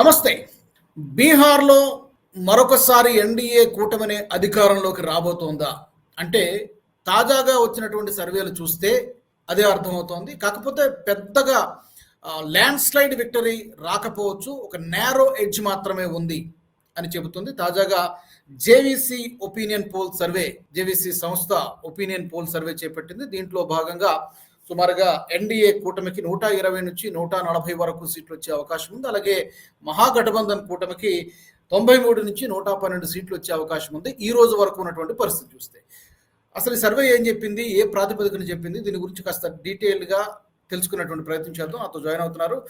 నమస్తే. బీహార్లో మరొకసారి ఎన్డీఏ కూటమిని అధికారంలోకి రాబోతోందా? అంటే తాజాగా వచ్చినటువంటి సర్వేలు చూస్తే అదే అర్థమవుతోంది. కాకపోతే పెద్దగా ల్యాండ్ స్లైడ్ విక్టరీ రాకపోవచ్చు. ఒక నేరో ఎడ్జ్ మాత్రమే ఉంది అని చెబుతుంది. తాజాగా JVC opinion poll survey JVC సంస్థ ఒపీనియన్ పోల్ సర్వే చేపట్టింది. దీంట్లో భాగంగా సుమారుగా ఎన్డీఏ కూటమికి నూట ఇరవై నుంచి నూట నలభై వరకు సీట్లు వచ్చే అవకాశం ఉంది. అలాగే మహాగఠబంధన్ కూటమికి తొంభై మూడు నుంచి నూట పన్నెండు సీట్లు వచ్చే అవకాశం ఉంది. ఈ రోజు వరకు ఉన్నటువంటి పరిస్థితి చూస్తే అసలు ఈ సర్వే ఏం చెప్పింది? ఏ ప్రాతిపదికన చెప్పింది? దీని గురించి కాస్త డీటెయిల్గా తెలుసుకునేటువంటి ప్రయత్నం చేద్దాం. అతను జాయిన్ అవుతున్నారు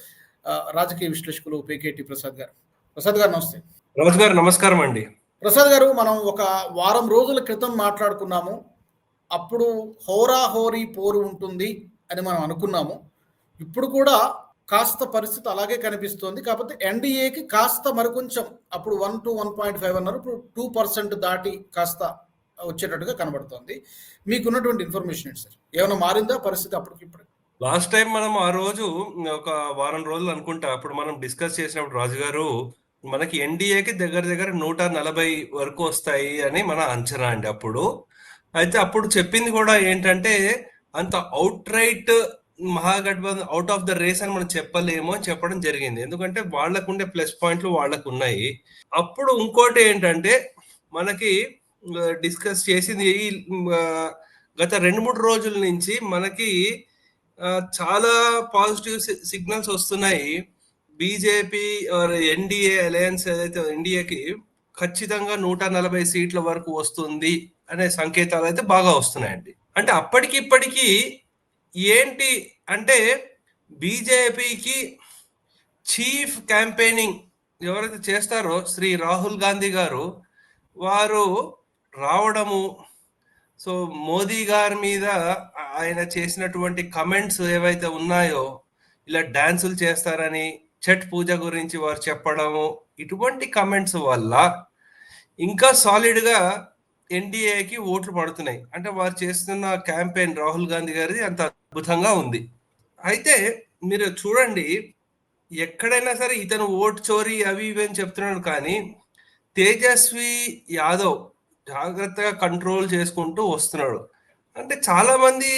రాజకీయ విశ్లేషకులు పేకేటి ప్రసాద్ గారు. ప్రసాద్ గారు నమస్తే. రాజు గారు నమస్కారం అండి. ప్రసాద్ గారు మనం ఒక వారం రోజుల క్రితం మాట్లాడుకున్నాము. అప్పుడు హోరాహోరీ పోరు ఉంటుంది. అని మనం అనుకున్నాము. ఇప్పుడు కూడా కాస్త పరిస్థితి అలాగే కనిపిస్తోంది. కాకపోతే ఎన్డీఏకి కాస్త మరికొంచెం అప్పుడు one to one point five అన్నారు. ఇప్పుడు టూ పర్సెంట్ దాటి కాస్త వచ్చేటట్టుగా కనబడుతోంది. మీకున్నటువంటి ఇన్ఫర్మేషన్ ఏంటి సార్? ఏమైనా మారిందా పరిస్థితి అప్పటికి ఇప్పుడు? లాస్ట్ టైం మనం ఆ రోజు ఒక వారం రోజులు అనుకుంటా అప్పుడు మనం డిస్కస్ చేసినప్పుడు రాజు గారు మనకి ఎన్డీఏకి దగ్గర దగ్గర నూట నలభై వరకు వస్తాయి అని మన అంచనా అండి అప్పుడు. అయితే అప్పుడు చెప్పింది కూడా ఏంటంటే అంత outright Mahagathbandhan out of the race అని మనం చెప్పలేము అని చెప్పడం జరిగింది. ఎందుకంటే వాళ్ళకు ఉండే ప్లస్ పాయింట్లు వాళ్ళకు ఉన్నాయి అప్పుడు ఇంకోటి ఏంటంటే మనకి డిస్కస్ చేసింది ఈ గత రెండు మూడు రోజుల నుంచి మనకి చాలా పాజిటివ్ సిగ్నల్స్ వస్తున్నాయి. బీజేపీ ఎన్డీఏ అలయన్స్ ఏదైతే ఎన్డీఏకి ఖచ్చితంగా నూట నలభై సీట్ల వరకు వస్తుంది అనే సంకేతాలు అయితే బాగా వస్తున్నాయండి. అంటే అప్పటికిప్పటికీ ఏంటి అంటే బీజేపీకి చీఫ్ క్యాంపెయినింగ్ ఎవరైతే చేస్తారో శ్రీ రాహుల్ గాంధీ గారు వారు రావడము. సో మోదీ గారి మీద ఆయన చేసినటువంటి కమెంట్స్ ఏవైతే ఉన్నాయో ఇలా డ్యాన్సులు చేస్తారని ఛట్ పూజ గురించి వారు చెప్పడము ఇటువంటి కమెంట్స్ వల్ల ఇంకా సాలిడ్గా ఎన్డీఏకి ఓట్లు పడుతున్నాయి. అంటే వారు చేస్తున్న క్యాంపెయిన్ రాహుల్ గాంధీ గారిది అంత అద్భుతంగా ఉంది. అయితే మీరు చూడండి ఎక్కడైనా సరే ఇతను ఓటు చోరీ అవి ఇవి అని చెప్తున్నాడు కానీ తేజస్వి యాదవ్ జాగ్రత్తగా కంట్రోల్ చేసుకుంటూ వస్తున్నాడు. అంటే చాలామంది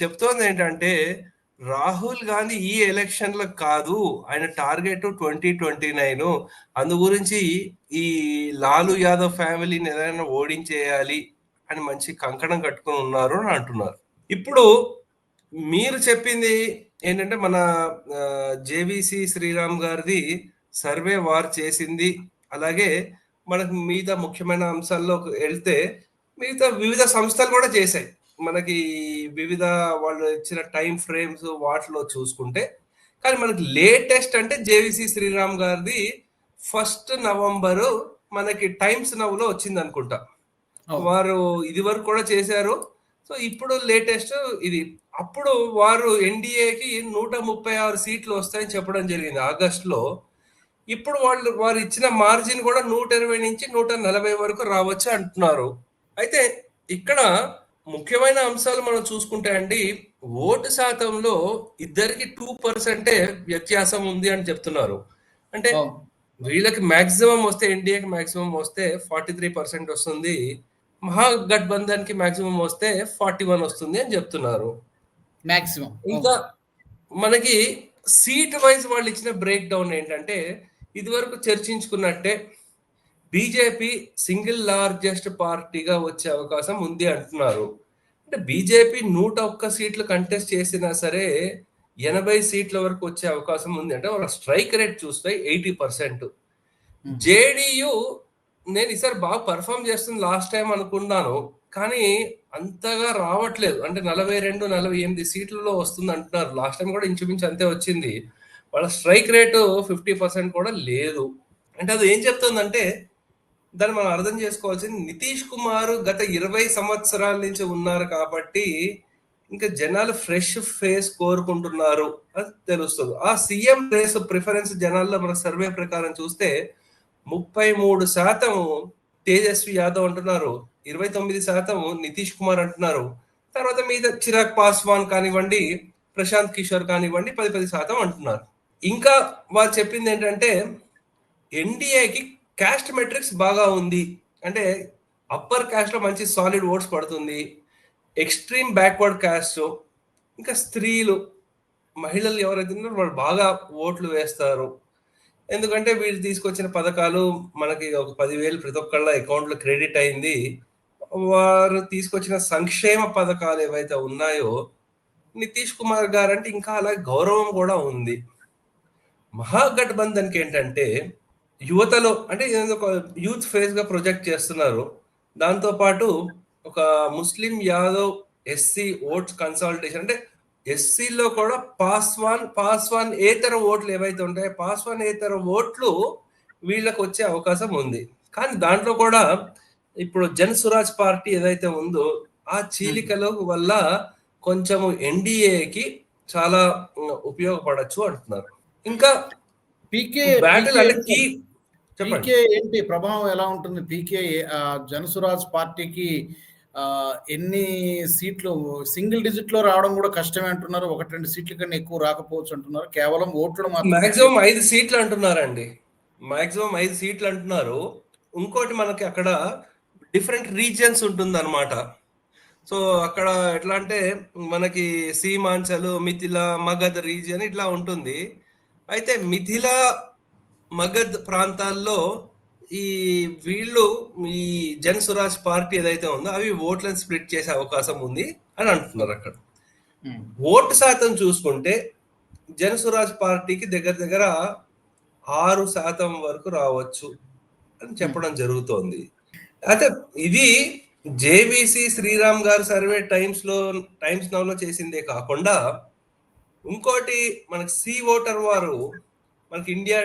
చెప్తోంది ఏంటంటే రాహుల్ గాంధీ ఈ ఎలక్షన్లో కాదు. ఆయన టార్గెట్ ట్వంటీ ట్వంటీ నైన్. అందు గురించి ఈ లాలు యాదవ్ ఫ్యామిలీని ఏదైనా ఓడించేయాలి అని మంచి కంకణం కట్టుకుని ఉన్నారు అని అంటున్నారు. ఇప్పుడు మీరు చెప్పింది ఏంటంటే మన జేవిసి శ్రీరామ్ గారిది సర్వే వారు చేసింది. అలాగే మనకు మిగతా ముఖ్యమైన అంశాల్లో వెళ్తే మిగతా వివిధ సంస్థలు కూడా చేశాయి. మనకి వివిధ వాళ్ళు ఇచ్చిన టైం ఫ్రేమ్స్ వాటిలో చూసుకుంటే కానీ మనకి లేటెస్ట్ అంటే జేవిసి శ్రీరామ్ గారిది ఫస్ట్ నవంబరు మనకి టైమ్స్ నవ్లో వచ్చింది అనుకుంటా. వారు ఇది వరకు కూడా చేశారు. సో ఇప్పుడు లేటెస్ట్ ఇది. అప్పుడు వారు ఎన్డీఏకి నూట ముప్పై ఆరు సీట్లు వస్తాయని చెప్పడం జరిగింది ఆగస్టులో. ఇప్పుడు వాళ్ళు వారు ఇచ్చిన మార్జిన్ కూడా నూట ఇరవై నుంచి నూట నలభై వరకు రావచ్చు అంటున్నారు. అయితే ఇక్కడ ముఖ్యమైన అంశాలు మనం చూసుకుంటే అండి ఓటు శాతంలో ఇద్దరికి టూ పర్సెంటే వ్యత్యాసం ఉంది అని చెప్తున్నారు. అంటే. వీళ్ళకి మాక్సిమం వస్తే ఎన్డీఏకి మాక్సిమం వస్తే ఫార్టీ త్రీ పర్సెంట్ వస్తుంది. మహాగఠబంధన్కి మాక్సిమం వస్తే ఫార్టీ వన్ వస్తుంది అని చెప్తున్నారు. మాక్సిమం. ఇంకా మనకి సీట్ వైజ్ వాళ్ళు ఇచ్చిన బ్రేక్ డౌన్ ఏంటంటే ఇదివరకు చర్చించుకున్నట్టే బీజేపీ సింగిల్ లార్జెస్ట్ పార్టీగా వచ్చే అవకాశం ఉంది అంటున్నారు. అంటే బీజేపీ నూట ఒక్క సీట్లు కంటెస్ట్ చేసినా సరే ఎనభై సీట్ల వరకు వచ్చే అవకాశం ఉంది. అంటే వాళ్ళ స్ట్రైక్ రేట్ చూస్తే ఎయిటీ పర్సెంట్. జేడియు నేను ఈసారి బాగా పర్ఫామ్ చేస్తుంది లాస్ట్ టైం అనుకున్నాను. కానీ అంతగా రావట్లేదు. అంటే నలభై రెండు నలభై ఎనిమిది సీట్లలో వస్తుంది అంటున్నారు. లాస్ట్ టైం కూడా ఇంచుమించు అంతే వచ్చింది. వాళ్ళ స్ట్రైక్ రేటు ఫిఫ్టీ పర్సెంట్ కూడా లేదు. అంటే అది ఏం చెప్తుందంటే దాన్ని మనం అర్థం చేసుకోవాల్సింది నితీష్ కుమార్ గత ఇరవై సంవత్సరాల నుంచి ఉన్నారు కాబట్టి ఇంకా జనాలు ఫ్రెష్ ఫేస్ కోరుకుంటున్నారు అని తెలుస్తుంది. ఆ సీఎం రేస్ ప్రిఫరెన్స్ జనాల్లో మన సర్వే ప్రకారం చూస్తే ముప్పై మూడు శాతం తేజస్వి యాదవ్ అంటున్నారు ఇరవై తొమ్మిది శాతం నితీష్ కుమార్ అంటున్నారు. తర్వాత మీద చిరాగ్ పాస్వాన్ కానివ్వండి ప్రశాంత్ కిషోర్ కానివ్వండి పది పది శాతం అంటున్నారు. ఇంకా వారు చెప్పింది ఏంటంటే ఎన్డీఏకి క్యాస్ట్ మెట్రిక్స్ బాగా ఉంది. అంటే అప్పర్ క్యాస్ట్లో మంచి సాలిడ్ ఓట్స్ పడుతుంది. ఎక్స్ట్రీమ్ బ్యాక్వర్డ్ క్యాస్ట్ ఇంకా స్త్రీలు మహిళలు ఎవరైతే ఉన్నారో వాళ్ళు బాగా ఓట్లు వేస్తారు. ఎందుకంటే వీళ్ళు తీసుకొచ్చిన పథకాలు మనకి ఒక పదివేలు ప్రతి ఒక్కళ్ళ అకౌంట్లో క్రెడిట్ అయింది. వారు తీసుకొచ్చిన సంక్షేమ పథకాలు ఏవైతే ఉన్నాయో నితీష్ కుమార్ గారు అంటే ఇంకా అలా గౌరవం కూడా ఉంది. మహాగఠబంధన్కి ఏంటంటే యువతలో అంటే ఒక యూత్ ఫేజ్గా ప్రొజెక్ట్ చేస్తున్నారు. దాంతో పాటు ఒక Muslim Yadav SC votes consultation అంటే ఎస్సీలో కూడా పాస్వాన్ పాస్వాన్ ఏతర ఓట్లు ఏవైతే ఉంటాయో పాస్వాన్ ఏతర ఓట్లు వీళ్ళకి వచ్చే అవకాశం ఉంది. కానీ దాంట్లో కూడా ఇప్పుడు జన్ సురాజ్ పార్టీ ఏదైతే ఉందో ఆ చీలికల వల్ల కొంచెము ఎన్డీఏకి చాలా ఉపయోగపడచ్చు అంటున్నారు. ఇంకా పీకే బ్యాటిల్ అంటే పీకే ఏంటి? ప్రభావం ఎలా ఉంటుంది? పీకే జనసురాజ్ పార్టీకి ఎన్ని సీట్లు సింగిల్ డిజిట్లో రావడం కూడా కష్టమే అంటున్నారు. ఒకటి రెండు సీట్ల కన్నా ఎక్కువ రాకపోవచ్చు అంటున్నారు. కేవలం ఓట్లు మాత్రం మాక్సిమం ఐదు సీట్లు అంటున్నారండి. మాక్సిమం ఐదు సీట్లు అంటున్నారు. ఇంకోటి మనకి అక్కడ డిఫరెంట్ రీజియన్స్ ఉంటుంది అనమాట సో అక్కడ ఎట్లా అంటే మనకి సీమాంచలు మిథిల మగధ్ రీజియన్ ఇట్లా ఉంటుంది. అయితే మిథిల మగధ్ ప్రాంతాల్లో ఈ వీళ్ళు ఈ జన్ సురాజ్ పార్టీ ఏదైతే ఉందో అవి ఓట్లను స్ప్లిట్ చేసే అవకాశం ఉంది అని అంటున్నారు అక్కడ. ఉమ్, ఓటు శాతం చూసుకుంటే జనసురాజ్ పార్టీకి దగ్గర దగ్గర ఆరు శాతం వరకు రావచ్చు అని చెప్పడం జరుగుతోంది. అయితే ఇది జేబీసీ శ్రీరామ్ గారు సర్వే టైమ్స్లో టైమ్స్ నౌ లో చేసిందే కాకుండా ఇంకోటి మనకి సి ఓటర్ వారు మనకి ఇండియా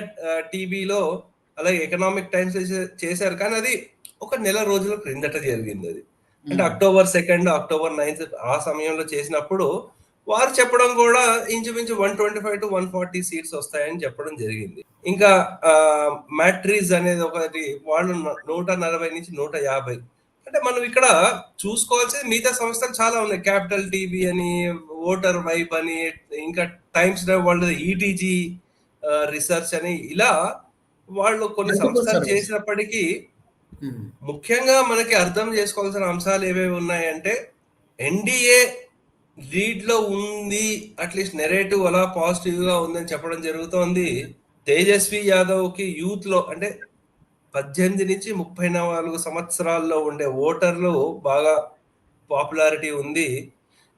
టీవీలో అలాగే ఎకనామిక్ టైమ్స్ చేశారు. కానీ అది ఒక నెల రోజుల క్రిందట జరిగింది అది. అంటే అక్టోబర్ సెకండ్ అక్టోబర్ నైన్త్ ఆ సమయంలో చేసినప్పుడు వారు చెప్పడం కూడా ఇంచుమించు one twenty five to one forty seats వస్తాయని చెప్పడం జరిగింది. ఇంకా మ్యాట్రీస్ అనేది ఒకటి వాళ్ళు నూట నలభై నుంచి నూట యాభై. అంటే మనం ఇక్కడ చూసుకోవాల్సింది మిగతా సంస్థలు చాలా ఉన్నాయి. క్యాపిటల్ టీవీ అని ఓటర్ వైబ్ అని ఇంకా టైమ్స్ వాళ్ళు ఈటీజీ రీసెర్చ్ అని ఇలా వాళ్ళు కొన్ని సంస్థలు. చేసినప్పటికీ ఉమ్, ముఖ్యంగా మనకి అర్థం చేసుకోవాల్సిన అంశాలు ఏవేవి ఉన్నాయంటే ఎన్డీఏ లీడ్లో ఉంది అట్లీస్ట్ నెరేటివ్ అలా పాజిటివ్గా ఉందని చెప్పడం జరుగుతోంది. తేజస్వి యాదవ్కి యూత్లో అంటే పద్దెనిమిది నుంచి ముప్పై నాలుగు సంవత్సరాల్లో ఉండే ఓటర్లు బాగా పాపులారిటీ ఉంది.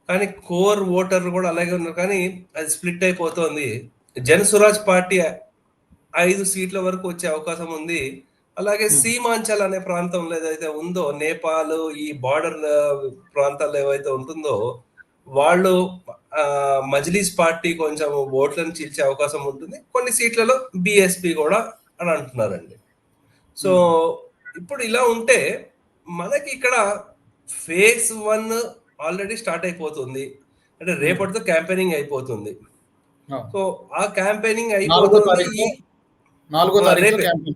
కానీ కోర్ ఓటర్లు కూడా అలాగే ఉన్నారు. కానీ అది స్ప్లిట్ అయిపోతోంది. జన్ సురాజ్ పార్టీ ఐదు సీట్ల వరకు వచ్చే అవకాశం ఉంది. అలాగే సీమాంచల్ అనే ప్రాంతంలో ఏదైతే ఉందో నేపాల్ ఈ బార్డర్ ప్రాంతాల్లో ఏవైతే ఉంటుందో వాళ్ళు మజ్లిస్ పార్టీ కొంచెం ఓట్లను చీల్చే అవకాశం ఉంటుంది. కొన్ని సీట్లలో బిఎస్పి కూడా అని అంటున్నారండి. సో ఇప్పుడు ఇలా ఉంటే మనకి ఇక్కడ ఫేజ్ వన్ ఆల్రెడీ స్టార్ట్ అయిపోతుంది. అంటే రేపటితో క్యాంపెయినింగ్ అయిపోతుంది. సో ఆ క్యాంపెయినింగ్ అయిపోతుంది నాలుగో తారీఖు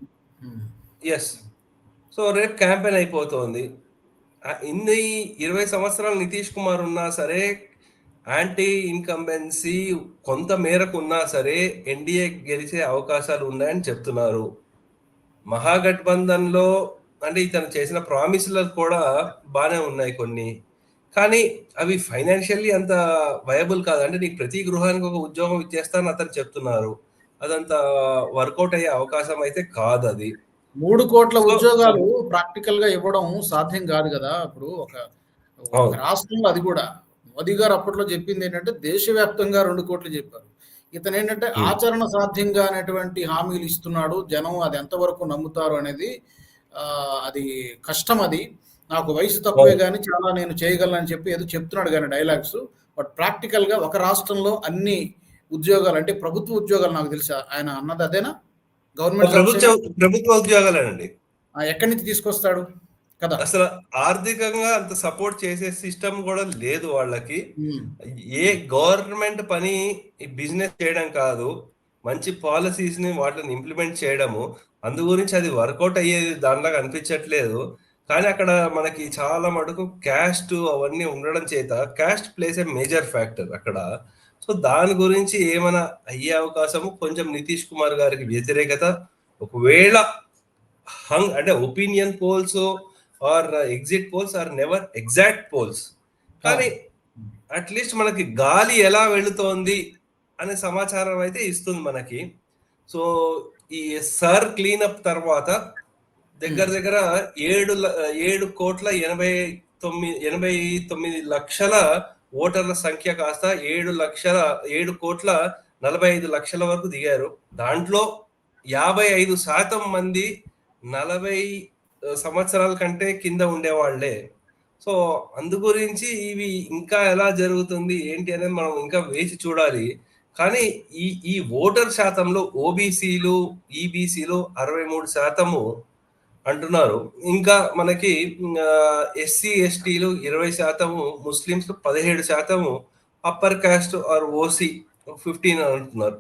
ఎస్ సో రేపు క్యాంపెయిన్ అయిపోతుంది. ఇన్ని ఇరవై సంవత్సరాలు నితీష్ కుమార్ ఉన్నా సరే యాంటీ ఇన్కంబెన్సీ కొంత మేరకు ఉన్నా సరే ఎన్డీఏ గెలిచే అవకాశాలు ఉన్నాయని చెప్తున్నారు. మహాగఠబంధన్లో అంటే ఇతను చేసిన ప్రామిసులు కూడా బాగానే ఉన్నాయి కొన్ని. కానీ అవి ఫైనాన్షియల్లీ అంత వయబుల్ కాదు అంటే నీకు ప్రతి గృహానికి ఒక ఉద్యోగం ఇచ్చేస్తానని అతను చెప్తున్నారు. అదంత వర్కౌట్ అయ్యే అవకాశం అయితే కాదు అది. మూడు కోట్ల ఉద్యోగాలు ప్రాక్టికల్గా ఇవ్వడం సాధ్యం కాదు కదా. ఇప్పుడు ఒక. రాష్ట్రంలో అది కూడా. మోదీ గారు అప్పట్లో చెప్పింది ఏంటంటే దేశవ్యాప్తంగా రెండు కోట్లు చెప్పారు. ఇతను ఏంటంటే. ఆచరణ సాధ్యంగా అనేటువంటి హామీలు ఇస్తున్నాడు. జనం అది ఎంతవరకు నమ్ముతారు అనేది ఆ, అది కష్టం అది. నాకు వయసు తక్కువే కానీ చాలా నేను చేయగలను చెప్పి ఏదో చెప్తున్నాడు కానీ డైలాగ్స్. బట్ ప్రాక్టికల్గా ఒక రాష్ట్రంలో అన్ని ఉద్యోగాలు అంటే ప్రభుత్వ ఉద్యోగాలు నాకు తెలుసా. ఆయన అన్నది అదేనా? గవర్నమెంట్ ప్రభుత్వ ప్రభుత్వ ఉద్యోగాలేనండి. ఎక్కడి నుంచి తీసుకొస్తాడు? కదా. అసలు ఆర్థికంగా అంత సపోర్ట్ చేసే సిస్టమ్ కూడా లేదు వాళ్ళకి. ఏ గవర్నమెంట్ పని బిజినెస్ చేయడం కాదు. మంచి పాలసీస్ని వాటిని ఇంప్లిమెంట్ చేయడము. అందు గురించి అది వర్కౌట్ అయ్యేది దానిలాగా అనిపించట్లేదు. కానీ అక్కడ మనకి చాలా మటుకు క్యాస్ట్ అవన్నీ ఉండడం చేత caste plays a major factor అక్కడ. సో దాని గురించి ఏమైనా అయ్యే అవకాశము? కొంచెం నితీష్ కుమార్ గారికి వ్యతిరేకత. ఒకవేళ హంగ్ అంటే opinion polls are exit polls are never exact polls. కానీ అట్లీస్ట్ మనకి గాలి ఎలా వెళుతోంది అనే సమాచారం అయితే ఇస్తుంది మనకి. సో ఈ సర్ క్లీనప్ తర్వాత దగ్గర దగ్గర ఏడు ల- ఏడు కోట్ల ఎనభై తొమ్మిది ఎనభై తొమ్మిది లక్షల ఓటర్ల సంఖ్య కాస్త ఏడు లక్షల ఏడు కోట్ల నలభై ఐదు లక్షల వరకు దిగారు. దాంట్లో యాభై ఐదు శాతం మంది నలభై సంవత్సరాల కంటే కింద ఉండేవాళ్ళే. సో అందు గురించి ఇవి ఇంకా ఎలా జరుగుతుంది ఏంటి అనేది మనం ఇంకా వేచి చూడాలి. కానీ ఈ ఈ ఓటర్ శాతంలో ఓబీసీలు ఈబీసీలు అరవై మూడు శాతము అంటున్నారు. ఇంకా మనకి ఎస్సీ ఎస్టీలు ఇరవై శాతము ముస్లిమ్స్ పదిహేడు శాతము upper caste or OC fifteen అంటున్నారు.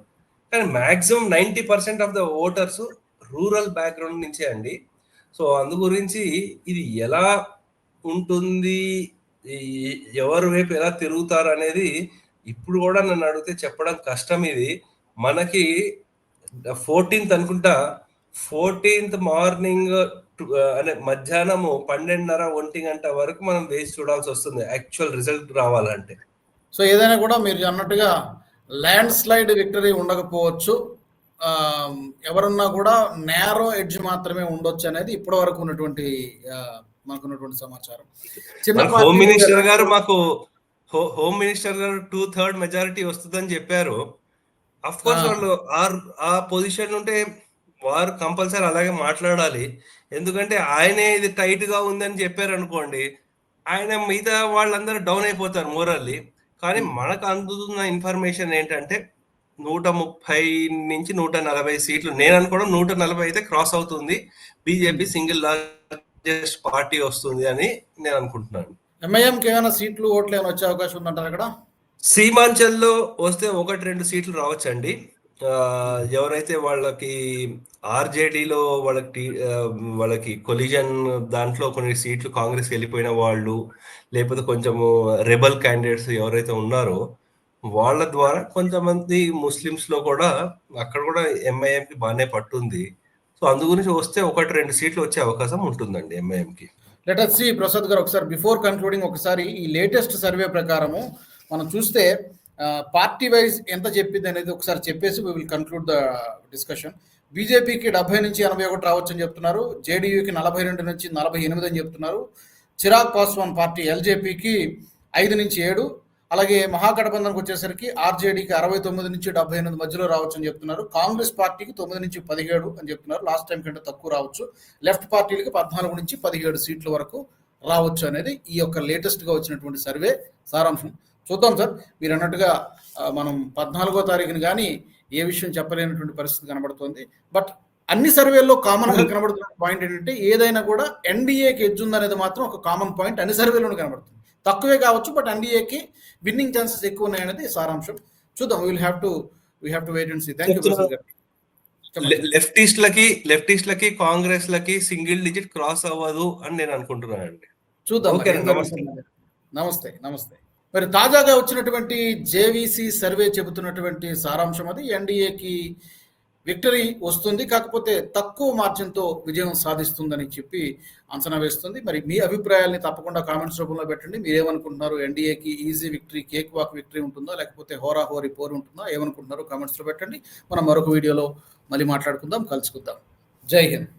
కానీ maximum ninety percent of the voters rural background నుంచే అండి. సో అందు గురించి ఇది ఎలా ఉంటుంది? ఎవరు ఎవరి వైపు ఎలా తిరుగుతారు అనేది ఇప్పుడు కూడా నన్ను అడిగితే చెప్పడం కష్టం ఇది. మనకి ఫోర్టీన్త్ అనుకుంటా ఫోర్టీన్త్ మార్నింగ్ అనే మధ్యాహ్నము పన్నెండున్నర ఒంటి గంట వరకు మనం వేచి చూడాల్సి వస్తుంది యాక్చువల్ రిజల్ట్ రావాలంటే. సో ఏదైనా కూడా మీరు అన్నట్టుగా ల్యాండ్ స్లైడ్ విక్టరీ ఉండకపోవచ్చు ఎవరన్నా కూడా నేరో ఎడ్జ్ మాత్రమే ఉండొచ్చు అనేది ఇప్పటి వరకు ఉన్నటువంటి ఉన్నటువంటి సమాచారం. చిన్న హోమ్ మినిస్టర్ గారు మాకు హోమ్ మినిస్టర్ గారు టూ థర్డ్ మెజారిటీ వస్తుందని చెప్పారు. Of course. వాళ్ళు ఆ పొజిషన్ ఉంటే వారు కంపల్సరీ అలాగే మాట్లాడాలి. ఎందుకంటే ఆయనే ఇది టైట్గా ఉందని చెప్పారు అనుకోండి ఆయన మిగతా వాళ్ళందరూ డౌన్ అయిపోతారు మోరల్లీ కానీ మనకు అందుతున్న ఇన్ఫర్మేషన్ ఏంటంటే నూట ముప్పై నుంచి నూట నలభై సీట్లు నేను అనుకోవడం నూట నలభై అయితే క్రాస్ అవుతుంది. బీజేపీ సింగిల్ లార్జెస్ట్ పార్టీ వస్తుంది అని నేను అనుకుంటున్నాను. ఎంఐఎంకి ఏమైనా సీట్లు ఓట్లు ఏమైనా వచ్చే అవకాశం ఉందంటారు అక్కడ సీమాంచల్లో వస్తే ఒకటి రెండు సీట్లు రావచ్చండి. ఎవరైతే వాళ్ళకి ఆర్జేడీలో వాళ్ళకి వాళ్ళకి కొలిజన్ దాంట్లో కొన్ని సీట్లు కాంగ్రెస్ వెళ్ళిపోయిన వాళ్ళు లేకపోతే కొంచెము రెబల్ క్యాండిడేట్స్ ఎవరైతే ఉన్నారో వాళ్ళ ద్వారా కొంతమంది ముస్లిమ్స్లో కూడా అక్కడ కూడా ఎంఐఎంకి బాగానే పట్టుంది. సో అందు గురించి వస్తే ఒకటి రెండు సీట్లు వచ్చే అవకాశం ఉంటుందండి ఎంఐఎంకి లెట్ అస్ సి ప్రసాద్ గారు ఒకసారి బిఫోర్ కన్క్లూడింగ్ ఒకసారి ఈ లేటెస్ట్ సర్వే ప్రకారము మనం చూస్తే పార్టీ వైజ్ ఎంత చెప్పింది అనేది ఒకసారి చెప్పేసి we will conclude the discussion బీజేపీకి డెబ్బై నుంచి ఎనభై ఒకటి రావచ్చు అని చెప్తున్నారు. జేడీయూకి నలభై రెండు నుంచి నలభై ఎనిమిది అని చెప్తున్నారు. చిరాగ్ పాస్వాన్ పార్టీ ఎల్జేపీకి ఐదు నుంచి ఏడు. అలాగే మహాగఠబంధన్కి వచ్చేసరికి ఆర్జేడీకి అరవై తొమ్మిది నుంచి డెబ్బై ఎనిమిది మధ్యలో రావచ్చు అని చెప్తున్నారు. కాంగ్రెస్ పార్టీకి తొమ్మిది నుంచి పదిహేడు అని చెప్తున్నారు. లాస్ట్ టైం కంటే తక్కువ రావచ్చు. లెఫ్ట్ పార్టీలకి పద్నాలుగు నుంచి పదిహేడు సీట్ల వరకు రావచ్చు అనేది ఈ యొక్క లేటెస్ట్గా వచ్చినటువంటి సర్వే సారాంశం. చూద్దాం సార్. మీరు అన్నట్టుగా మనం పద్నాలుగో తారీఖుని కానీ ఏ విషయం చెప్పలేనటువంటి పరిస్థితి కనబడుతోంది. బట్ అన్ని సర్వేల్లో కామన్గా కనబడుతున్న పాయింట్ ఏంటంటే ఏదైనా కూడా ఎన్డీఏకి ఎడ్జ్ ఉందనేది మాత్రం ఒక కామన్ పాయింట్ అన్ని సర్వేలోనూ కనబడుతుంది. తక్కువే కావచ్చు బట్ ఎన్డీఏకి విన్నింగ్ ఛాన్సెస్ ఎక్కువ ఉన్నాయనేది సారాంశం. చూద్దాం. Will have to we have to wait and see thank you. లెఫ్టిస్ట్లకి లెఫ్టిస్ట్లకి కాంగ్రెస్ లకి సింగిల్ డిజిట్ క్రాస్ అవ్వదు అని నేను అనుకుంటున్నానండి. చూద్దాం ఓకే, మరి. నమస్తే. నమస్తే. నమస్తే. మరి తాజాగా వచ్చినటువంటి జేవీసీ సర్వే చెబుతున్నటువంటి సారాంశం అది. ఎన్డీఏకి విక్టరీ వస్తుంది. కాకపోతే తక్కువ మార్జిన్తో విజయం సాధిస్తుందని చెప్పి అంచనా వేస్తుంది. మరి మీ అభిప్రాయాల్ని తప్పకుండా కామెంట్స్ రూపంలో పెట్టండి. మీరేమనుకుంటున్నారు? ఎన్డీఏకి easy victory cake walk victory ఉంటుందా? లేకపోతే హోరా హోరీ పోరు ఉంటుందా? ఏమనుకుంటున్నారు కామెంట్స్లో పెట్టండి. మనం మరొక వీడియోలో మళ్ళీ మాట్లాడుకుందాం. కలుసుకుందాం. జై హింద్.